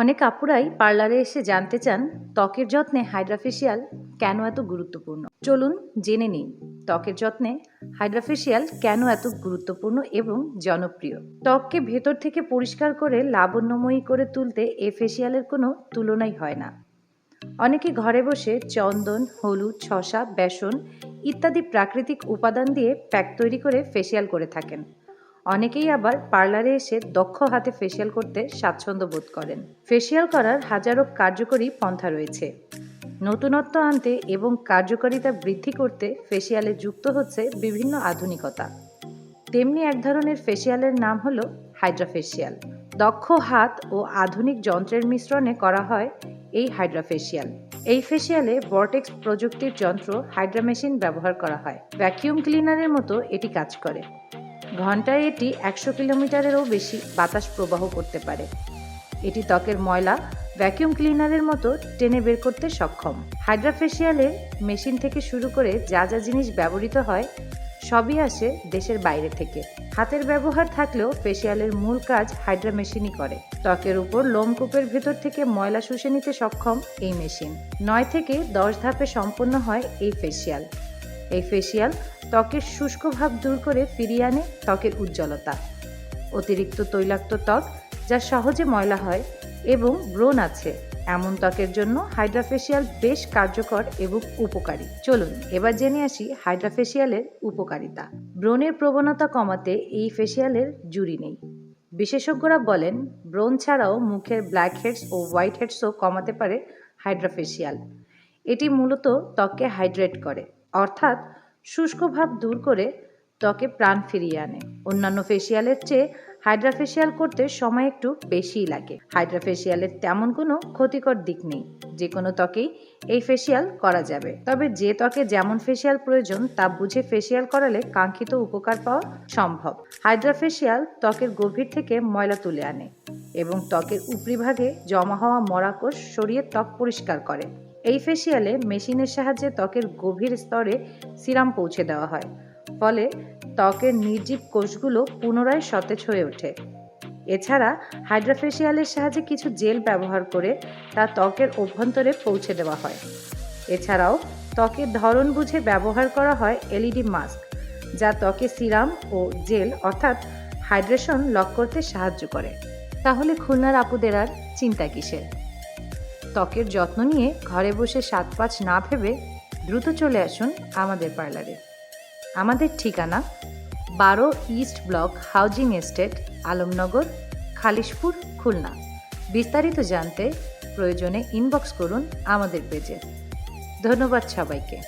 অনেক আপুরাই পার্লারে এসে জানতে চান ত্বকের যত্নে হাইড্রাফেশিয়াল কেন এত গুরুত্বপূর্ণ। চলুন জেনে নিই, ত্বকের যত্নে হাইড্রাফেশিয়াল কেন এত গুরুত্বপূর্ণ এবং জনপ্রিয়? ত্বককে ভেতর থেকে পরিষ্কার করে লাবণ্যময়ী করে তুলতে এ ফেসিয়ালের কোনো তুলনাই হয় না। অনেকে ঘরে বসে চন্দন, হলুদ, শসা, বেসন ইত্যাদি প্রাকৃতিক উপাদান দিয়ে প্যাক তৈরি করে ফেসিয়াল করে থাকেন। অনেকেই আবার পার্লারে এসে দক্ষ হাতে ফেসিয়াল করতে স্বাচ্ছন্দ্য বোধ করেন। ফেসিয়াল করার হাজারো কার্যকরী পন্থা রয়েছে। নতুনত্ব আনতে এবং কার্যকারিতা বৃদ্ধি করতে ফেসিয়ালে যুক্ত হচ্ছে বিভিন্ন আধুনিকতা। তেমনি এক ধরনের ফেসিয়ালের নাম হলো হাইড্রাফেসিয়াল দক্ষ হাত ও আধুনিক যন্ত্রের মিশ্রণে করা হয় এই হাইড্রাফেসিয়াল এই ফেসিয়ালে বর্টেক্স প্রযুক্তির যন্ত্র হাইড্রা মেশিন ব্যবহার করা হয়। ভ্যাকিউম ক্লিনারের মতো এটি কাজ করে। ঘন্টায় এটি একশো কিলোমিটারেরও বেশি বাতাস প্রবাহ করতে পারে। এটি ত্বকের ময়লা ভ্যাকিউম ক্লিনারের মতো টেনে বের করতে সক্ষম। হাইড্রাফেশিয়ালের মেশিন থেকে শুরু করে যা যা জিনিস ব্যবহৃত হয়, সবই আসে দেশের বাইরে থেকে। হাতের ব্যবহার থাকলেও ফেসিয়ালের মূল কাজ হাইড্রা মেশিনই করে। ত্বকের উপর লোমকূপের ভেতর থেকে ময়লা শুষে নিতে সক্ষম এই মেশিন। নয় থেকে দশ ধাপে সম্পন্ন হয় এই ফেসিয়াল এই ফেসিয়াল ত্বকের শুষ্ক ভাব দূর করে ফিরিয়ে আনে ত্বকের উজ্জ্বলতা। অতিরিক্ত তৈলাক্ত ত্বক, যা সহজে ময়লা হয় এবং ব্রণ আছে, এমন ত্বকের জন্য হাইড্রাফেশিয়াল বেশ কার্যকর এবং উপকারী। চলুন, এবার জেনে আসি হাইড্রাফেশিয়ালের উপকারিতা। ব্রণের প্রবণতা কমাতে এই ফেসিয়ালের জুড়ি নেই। বিশেষজ্ঞরা বলেন, ব্রণ ছাড়াও মুখের ব্ল্যাক হেডস ও হোয়াইট হেডসও কমাতে পারে হাইড্রাফেশিয়াল। এটি মূলত ত্বককে হাইড্রেট করে, অর্থাৎ শুষ্ক ভাব দূর করে ত্বকে প্রাণ ফিরিয়ে আনে। অন্যান্য ফেসিয়ালের চেয়ে হাইড্রাফেশিয়াল করতে সময় একটু বেশিই লাগে। হাইড্রাফেশিয়ালের তেমন কোনো ক্ষতিকর দিক নেই। যে কোনো ত্বকেই এই ফেসিয়াল করা যাবে। তবে যে ত্বকে যেমন ফেসিয়াল প্রয়োজন, তা বুঝে ফেসিয়াল করালে কাঙ্ক্ষিত উপকার পাওয়া সম্ভব। হাইড্রাফেশিয়াল ত্বকের গভীর থেকে ময়লা তুলে আনে এবং ত্বকের উপরিভাগে জমা হওয়া মরাকোষ সরিয়ে ত্বক পরিষ্কার করে। এই ফেসিয়ালে মেশিনের সাহায্যে ত্বকের গভীর স্তরে সিরাম পৌঁছে দেওয়া হয়, ফলে ত্বকের নির্জীব কোষগুলো পুনরায় সতেজ হয়ে ওঠে। এছাড়া হাইড্রাফেশিয়ালের সাহায্যে কিছু জেল ব্যবহার করে তা ত্বকের অভ্যন্তরে পৌঁছে দেওয়া হয়। এছাড়াও ত্বকের ধরন বুঝে ব্যবহার করা হয় এলইডি মাস্ক, যা ত্বকে সিরাম ও জেল অর্থাৎ হাইড্রেশন লক করতে সাহায্য করে। তাহলে খুলনার আপুদের আর চিন্তা কিসের? ত্বকের যত্ন নিয়ে ঘরে বসে সাত পাঁচ না ভেবে দ্রুত চলে আসুন আমাদের পার্লারে। আমাদের ঠিকানা বারো east block housing estate, Alamnagar, Khalishpur, Khulna. বিস্তারিত জানতে প্রয়োজনে ইনবক্স করুন আমাদের পেজে। ধন্যবাদ সবাইকে।